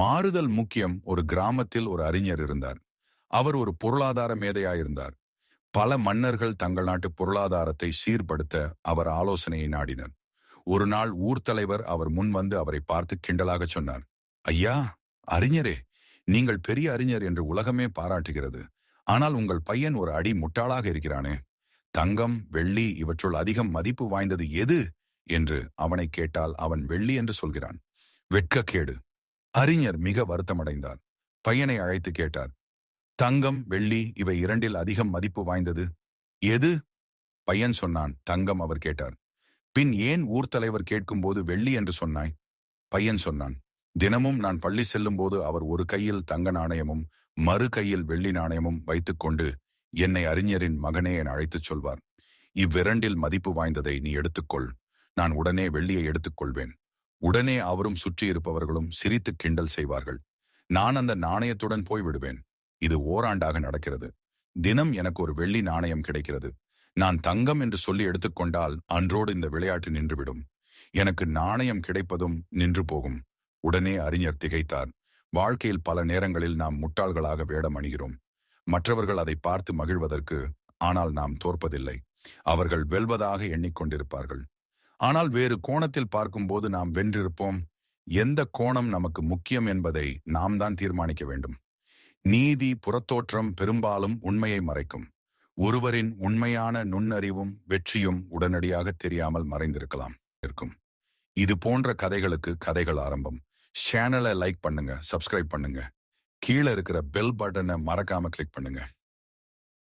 மாறுதல் முக்கியம் ஒரு கிராமத்தில் ஒரு அறிஞர் இருந்தார். அவர் ஒரு பொருளாதார மேதையாயிருந்தார். பல மன்னர்கள் தங்கள் நாட்டு பொருளாதாரத்தை சீர்படுத்த அவர் ஆலோசனையை நாடினர். ஒரு நாள் ஊர் தலைவர் அவர் முன் வந்து அவரை பார்த்து கிண்டலாக சொன்னார். ஐயா அறிஞரே நீங்கள் பெரிய அறிஞர் என்று உலகமே பாராட்டுகிறது. ஆனால் உங்கள் பையன் ஒரு அடி முட்டாளாக இருக்கிறானே. தங்கம் வெள்ளி இவற்றுள் அதிகம் மதிப்பு வாய்ந்தது எது? என்று அவனை கேட்டால் அவன் வெள்ளி என்று சொல்கிறான். வெட்கக்கேடு. அறிஞர் மிக வருத்தமடைந்தார். பையனை அழைத்து கேட்டார் தங்கம் வெள்ளி இவை இரண்டில் அதிகம் மதிப்பு வாய்ந்தது? எது? பையன் சொன்னான் தங்கம் அவர் கேட்டார். பின் ஏன் ஊர் தலைவர் கேட்கும்போது வெள்ளி என்று சொன்னாய்? பையன் சொன்னான் தினமும் நான் பள்ளி செல்லும்போது அவர் ஒரு கையில் தங்க நாணயமும் மறு கையில் வெள்ளி நாணயமும் வைத்துக்கொண்டு என்னை அறிஞரின் மகனே என அழைத்துச் சொல்வார். இவ்விரண்டில் மதிப்பு வாய்ந்ததை நீ எடுத்துக்கொள் நான் உடனே வெள்ளியை எடுத்துக்கொள்வேன் உடனே அவரும் சுற்றியிருப்பவர்களும் சிரித்து கிண்டல் செய்வார்கள். நான் அந்த நாணயத்துடன் போய்விடுவேன் இது ஓராண்டாக நடக்கிறது. தினம் எனக்கு ஒரு வெள்ளி நாணயம் கிடைக்கிறது. நான் தங்கம் என்று சொல்லி எடுத்துக்கொண்டால் அன்றோடு இந்த விளையாட்டு நின்றுவிடும். எனக்கு நாணயம் கிடைப்பதும் நின்று போகும். உடனே அறிஞர் திகைத்தார். வாழ்க்கையில் பல நேரங்களில் நாம் முட்டாள்களாக வேடம் அணிகிறோம். மற்றவர்கள் அதை பார்த்து மகிழ்வதற்கு ஆனால் நாம் தோற்பதில்லை. அவர்கள் வெல்வதாக எண்ணிக்கொண்டிருப்பார்கள் ஆனால் வேறு கோணத்தில் பார்க்கும்போது நாம் வென்றிருப்போம். எந்த கோணம் நமக்கு முக்கியம் என்பதை நாம் தான் தீர்மானிக்க வேண்டும். நீதி புறத்தோற்றம் பெரும்பாலும் உண்மையை மறைக்கும். ஒருவரின் உண்மையான நுண்ணறிவும் வெற்றியும் உடனடியாக தெரியாமல் மறைந்திருக்கலாம். இருக்கும். இது போன்ற கதைகளுக்கு கதைகள் ஆரம்பம். சேனலை லைக் பண்ணுங்க சப்ஸ்கிரைப் பண்ணுங்க. கீழே இருக்கிற பெல் பட்டனை மறக்காம கிளிக் பண்ணுங்க.